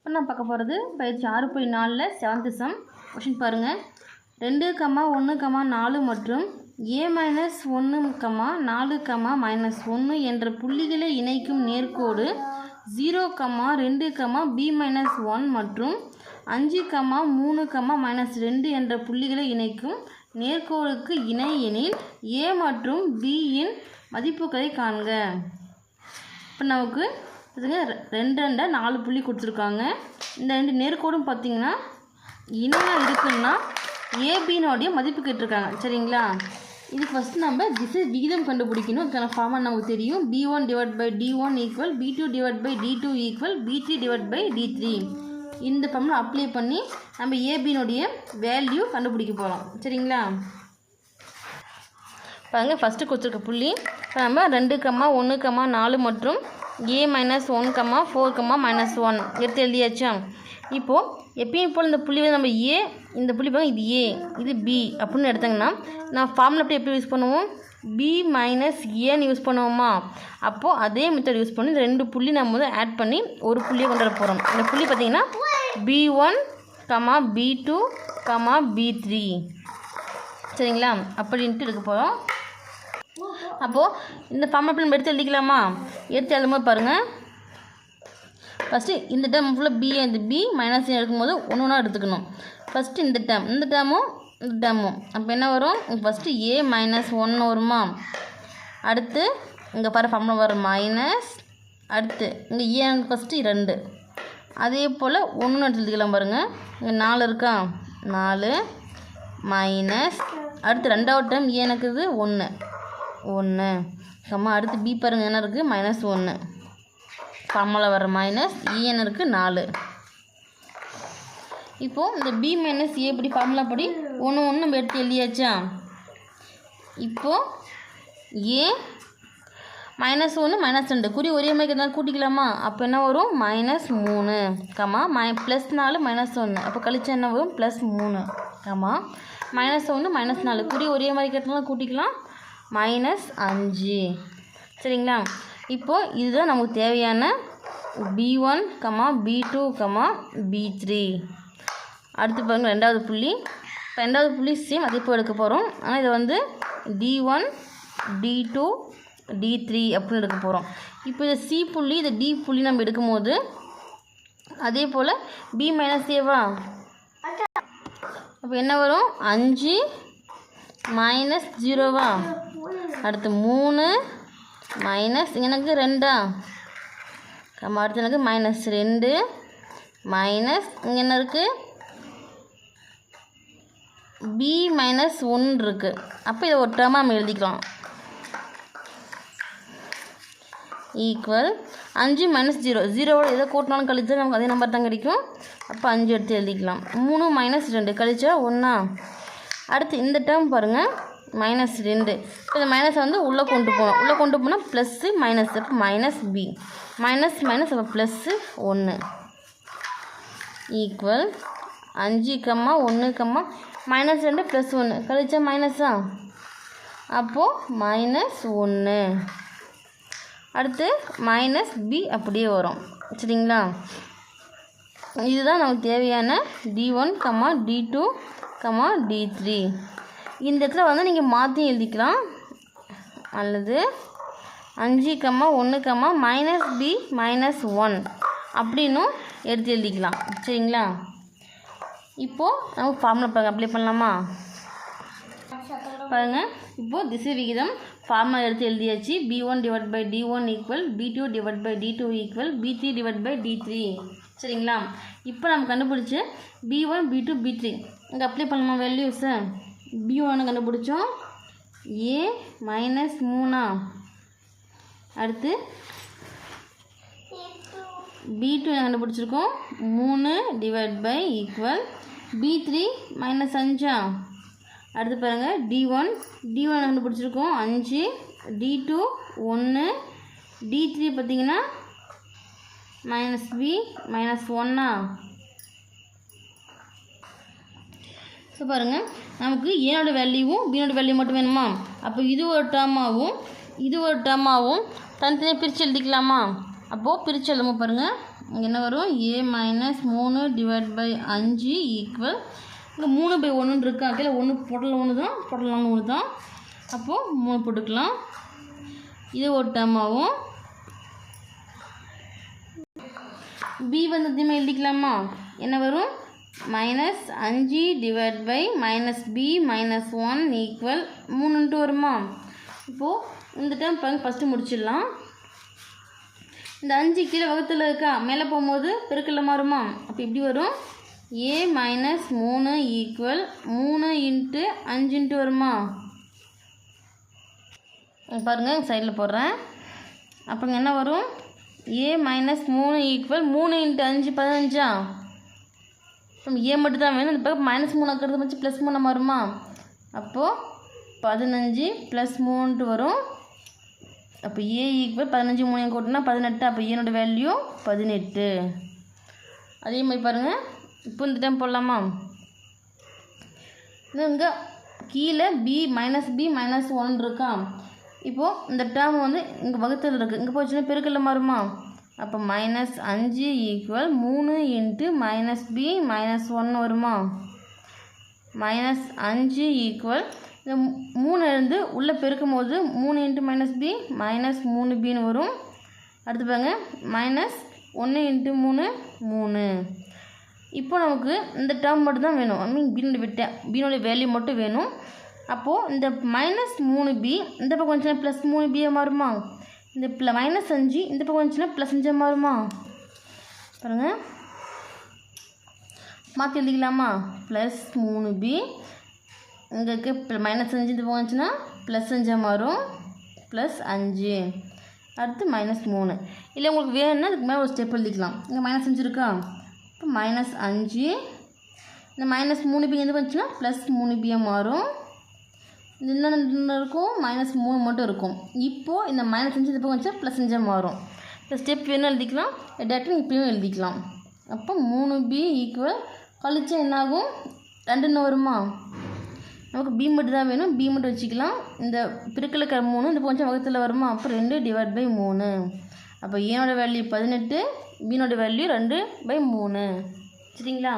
இப்போ நான் பார்க்க போகிறது பயிற்சி ஆறு புள்ளி நாலில் செவன்த்து சம் கொஷின் பாருங்கள் ரெண்டு கமா ஒன்று கமா நாலு மற்றும் ஏ மைனஸ் ஒன்று கமா நாலு கமா மைனஸ் ஒன்று என்ற புள்ளிகளை இணைக்கும் நேர்கோடு ஜீரோ கமா ரெண்டு கமா பி மைனஸ் ஒன் மற்றும் அஞ்சு கமா மூணு கமா மைனஸ் ரெண்டு என்ற புள்ளிகளை இணைக்கும் நேர்கோடுக்கு இணை எனில் ஏ மற்றும் பியின் மதிப்புகளை காண்க. இப்போ நமக்கு இதுங்க ரெண்டு ரெண்டா நாலு புள்ளி கொடுத்துருக்காங்க. இந்த ரெண்டு நேர்கோடும் பார்த்தீங்கன்னா இணையாக இருக்குன்னா ஏபினுடைய மதிப்பு கேட்டிருக்காங்க. சரிங்களா? இது ஃபஸ்ட்டு நம்ம திசை விகிதம் கண்டுபிடிக்கணும். அதுக்கான ஃபார்மாக நமக்கு தெரியும். B one divide by D one equal B two divide by D two equal B three divide by D three இந்த ஃபார்மில் அப்ளை பண்ணி நம்ம ஏபினுடைய வேல்யூ கண்டுபிடிக்க போகிறோம் சரிங்களா? பாருங்கள் ஃபஸ்ட்டு கொடுத்துருக்க புள்ளி. இப்போ நம்ம ரெண்டு கம்மா ஒன்று கம்மா நாலு மற்றும் A minus one comma four comma minus one எடுத்து எழுதியாச்சா? இப்போது எப்பயும் போல் இந்த புள்ளி வந்து நம்ம ஏ இந்த புள்ளி பாருங்க இது ஏ இது பி அப்படின்னு எடுத்தாங்கன்னா நான் ஃபார்முலா எப்படி எப்படி யூஸ் பண்ணுவோம்? பி மைனஸ் ஏன்னு யூஸ் பண்ணுவோமா? அப்போது அதே மெத்தட் யூஸ் பண்ணி இந்த ரெண்டு புள்ளி நம்ம வந்து ஆட் பண்ணி ஒரு புள்ளியை கொண்டு வர போகிறோம் இந்த புள்ளி பார்த்தீங்கன்னா B one comma B two comma B three சரிங்களா? அப்படின்ட்டு எடுக்க போகிறோம் அப்போது இந்த ஃபார்ம் நம்ம எடுத்து எழுதிக்கலாமா? எடுத்து எழுதும்போது பாருங்கள் ஃபஸ்ட்டு இந்த டேம் ஃபுல்லாக பி இந்த பி மைனஸ் எடுக்கும்போது ஒன்று ஒன்றா எடுத்துக்கணும். ஃபஸ்ட்டு இந்த டேம் இந்த டேமும் இந்த டேமும் அப்போ என்ன வரும்? ஃபஸ்ட்டு ஏ மைனஸ் ஒன்று வருமா? அடுத்து இங்கே பாரு ஃபார்ம் வரும் மைனஸ் அடுத்து இங்கே ஏ e ஃபஸ்ட்டு ரெண்டு அதே போல் ஒன்று எடுத்து எழுதிக்கலாம் பாருங்கள் இங்கே நாலு இருக்கா? நாலு மைனஸ் அடுத்து ரெண்டாவது டைம் e ஏ எனக்குது ஒன்று ஒன்று கம்மா அடுத்து பி பாருங்கள் என்ன இருக்குது மைனஸ் ஒன்று ஃபார்முலா வர மைனஸ் இஎன் இருக்குது நாலு. இப்போது இந்த பி மைனஸ் ஏ படி ஃபார்முலா படி? ஒன்று ஒன்று நம்ம எடுத்து எழுதியாச்சா? இப்போது ஏ மைனஸ் ஒன்று மைனஸ் ரெண்டு. குறி ஒரே மாதிரி இருந்தாலும் கூட்டிக்கலாமா? அப்போ என்ன வரும்? மைனஸ் மூணு. கமா மை ப்ளஸ் நாலு மைனஸ் ஒன்று அப்போ கழிச்சா என்ன வரும்? ப்ளஸ் மூணு. கமா மைனஸ் ஒன்று மைனஸ் நாலு. குறி ஒரே மாதிரி கேட்டாலும் கூட்டிக்கலாம். மைனஸ் அஞ்சு. சரிங்களா? இப்போது இதுதான் நமக்கு தேவையான B one comma B two comma B three அடுத்து பாருங்க ரெண்டாவது புள்ளி. இப்போ ரெண்டாவது புள்ளி சேம் அதே போய் எடுக்க போகிறோம் ஆனால் இதை வந்து D one D two D three அப்படின்னு எடுக்க போகிறோம் இப்போ இந்த சி புள்ளி இதை டி புள்ளி நம்ம எடுக்கும்போது அதே போல் பி மைனஸ் ஏவா அப்போ என்ன வரும்? அஞ்சு மைனஸ் ஜீரோவா அடுத்து மூணு மைனஸ் எனக்கு ரெண்டா? கம்மா அடுத்து எனக்கு மைனஸ் ரெண்டு மைனஸ் இங்கே என்ன இருக்குது பி மைனஸ் ஒன்று இருக்குது அப்போ இதை ஒரு டேர்மாக நம்ம எழுதிக்கலாம். ஈக்குவல் அஞ்சு மைனஸ் ஜீரோ ஜீரோவோட எதை கூட்டினாலும் கழிச்சா நமக்கு அதே நம்பர் தான் கிடைக்கும். அப்போ அஞ்சு எடுத்து எழுதிக்கலாம். மூணு மைனஸ் ரெண்டு. கழிச்சா ஒன்றா அடுத்து இந்த டேர்ம் பாருங்கள் மைனஸ் ரெண்டு. இப்போ இந்த மைனஸை வந்து உள்ளே கொண்டு போகணும். உள்ளே கொண்டு போனால் ப்ளஸ்ஸு மைனஸ் அப்போ மைனஸ் பி மைனஸ் மைனஸ் அப்போ ப்ளஸ்ஸு ஒன்று ஈக்குவல் அஞ்சு கம்மா ஒன்று கம்மா மைனஸ் ரெண்டு ப்ளஸ் ஒன்று கழிச்சா மைனஸா அப்போது மைனஸ் ஒன்று அடுத்து மைனஸ் பி அப்படியே வரும். சரிங்களா? இதுதான் நமக்கு தேவையான D one comma D two comma D three இந்த இடத்துல வந்து நீங்கள் மாற்றி எழுதிக்கலாம். அல்லது அஞ்சு கம்மா ஒன்று comma minus B minus one அப்படின்னும் எடுத்து எழுதிக்கலாம். சரிங்களா? இப்போது நம்ம ஃபார்முலா பாருங்க அப்ளை பண்ணலாமா? பாருங்கள் இப்போது திசை விகிதம் ஃபார்முலா எடுத்து எழுதியாச்சு. P one divide by T one equal P two divide by T two equal P three divide by T three சரிங்களா? இப்போ நம்ம கண்டுபிடிச்சி P one P two P three இங்கே அப்ளை பண்ணலாமா வேல்யூஸு பி ஒன்று கண்டுபிடிச்சோம். ஏ மைனஸ் மூணா? அடுத்து பி டூ கண்டுபிடிச்சிருக்கோம். மூணு divide by equal B three minus அஞ்சா? அடுத்து பாருங்கள் டி ஒன் டி ஒன் கண்டுபிடிச்சிருக்கோம். அஞ்சு டி டூ ஒன்று டி த்ரீ பார்த்தீங்கன்னா மைனஸ் பி மைனஸ் ஒன்னா ஸோ பாருங்கள் நமக்கு ஏனோட வேல்யூவும் பினோட வேல்யூ மட்டும் வேணுமா? அப்போ இது ஒரு டேர்மாகவும் இது ஒரு டேர்மாகவும் தனித்தனியாக பிரித்து எழுதிக்கலாமா? அப்போது பிரித்து எழுதும் பாருங்கள் என்ன வரும்? ஏ மைனஸ் மூணு டிவைட் பை அஞ்சு ஈக்குவல் இங்கே மூணு பை ஒன்றுன்னு இருக்கா. கீழே ஒன்று பொடல் ஒன்று தான் பொடலான ஒன்று தான் அப்போது மூணு போட்டுக்கலாம். இது ஒரு டேர்மாகவும் பி வந்து எழுதிக்கலாமா? என்ன வரும்? மைனஸ் அஞ்சு divide by minus B minus one equal மூணுன்ட்டு வருமா? இப்போது இந்த டைம் பாருங்க ஃபஸ்ட்டு முடிச்சிடலாம். இந்த அஞ்சு கீழே வகுத்தில் இருக்கா? மேலே போகும்போது பெருக்கில் மாறுமா? அப்போ இப்படி வரும். ஏ மைனஸ் மூணு ஈக்குவல் மூணு இன்ட்டு அஞ்சு இன்ட்டு வருமா? பாருங்கள் பாருங்க சைடில் போடுறேன். அப்புறம் என்ன வரும்? ஏ மைனஸ் மூணு ஈக்குவல் மூணு இன்ட்டு அஞ்சு பதினஞ்சா? இப்போ ஏ மட்டும் தான் வேணும். இந்த பக்கம் மைனஸ் மூணு ஆக்கிறது வச்சு ப்ளஸ் மூணு வருமா? அப்போது பதினஞ்சு ப்ளஸ் மூணுன்ட்டு வரும். அப்போ ஏ ஈக்குவல் பதினஞ்சு மூணு கூட்டினா பதினெட்டு. அப்போ ஏனோட வேல்யூ பதினெட்டு. அதே மாதிரி பாருங்கள் இப்போ இந்த டைம் போடலாமா? இங்கே கீழே B minus B minus one இருக்கா? இப்போது இந்த டேர்ம் வந்து இங்கே வகுத்தல் இருக்குது இங்கே போச்சுன்னா பெருக்கல்ல மாறுமா? அப்போ மைனஸ் அஞ்சு ஈக்குவல் மூணு into minus B minus one வருமா? மைனஸ் அஞ்சு ஈக்குவல் இந்த மூணு இருந்து உள்ளே பெருக்கும் போது மூணு இன்ட்டு மைனஸ் பி மைனஸ் மூணு பின்னு வரும். அடுத்து பாருங்க. மைனஸ் ஒன்று இன்ட்டு மூணு மூணு. இப்போ நமக்கு இந்த டேர்ம் மட்டும் தான் வேணும் ஐ மீன் பீனோட விட்ட பின்னோட வேல்யூ மட்டும் வேணும். அப்போது இந்த மைனஸ் மூணு பி இந்த பக்கம் வந்துச்சுன்னா ப்ளஸ் மூணு பிஏ மாறுமா? இந்த ப்ள மைனஸ் அஞ்சு இந்த பக்கம் வந்துச்சுன்னா ப்ளஸ் அஞ்சா மாறுமா பாருங்கள் மாற்றி எழுதிக்கலாமா? ப்ளஸ் மூணு பி இங்கே இருக்க மைனஸ் அஞ்சு இந்த பக்கம் வந்துச்சுன்னா ப்ளஸ் அஞ்சாக மாறும் ப்ளஸ் அஞ்சு. அடுத்து மைனஸ் மூணு. இல்லை உங்களுக்கு வேணும்னா அதுக்கு மேலே ஒரு ஸ்டெப் எழுதிக்கலாம். இங்கே மைனஸ் அஞ்சு இருக்கா? இப்போ மைனஸ் அஞ்சு. இந்த மைனஸ் மூணு பி எது வந்துச்சுன்னா ப்ளஸ் மூணு பியாக மாறும் இது இருக்கும் மைனஸ் மூணு மட்டும் இருக்கும். இப்போது இந்த மைனஸ் அஞ்சு இந்த பக்கம் ப்ளஸ் அஞ்சாக மாறும். இந்த ஸ்டெப் வேணும் எழுதிக்கலாம்? டேரக்டாக இப்பயும் எழுதிக்கலாம். அப்போ மூணு பி ஈக்குவல் கழிச்சா என்னாகும்? ரெண்டுன்னு வருமா? நமக்கு பி மட்டும் தான் வேணும். பி மட்டும் வச்சுக்கலாம். இந்த பிறக்கல இருக்கிற மூணு இந்த கொஞ்சம் வகத்தில் வருமா? அப்போ ரெண்டு டிவைட் பை மூணு. அப்போ ஏனோட வேல்யூ பதினெட்டு பீனோட வேல்யூ ரெண்டு பை மூணு. சரிங்களா?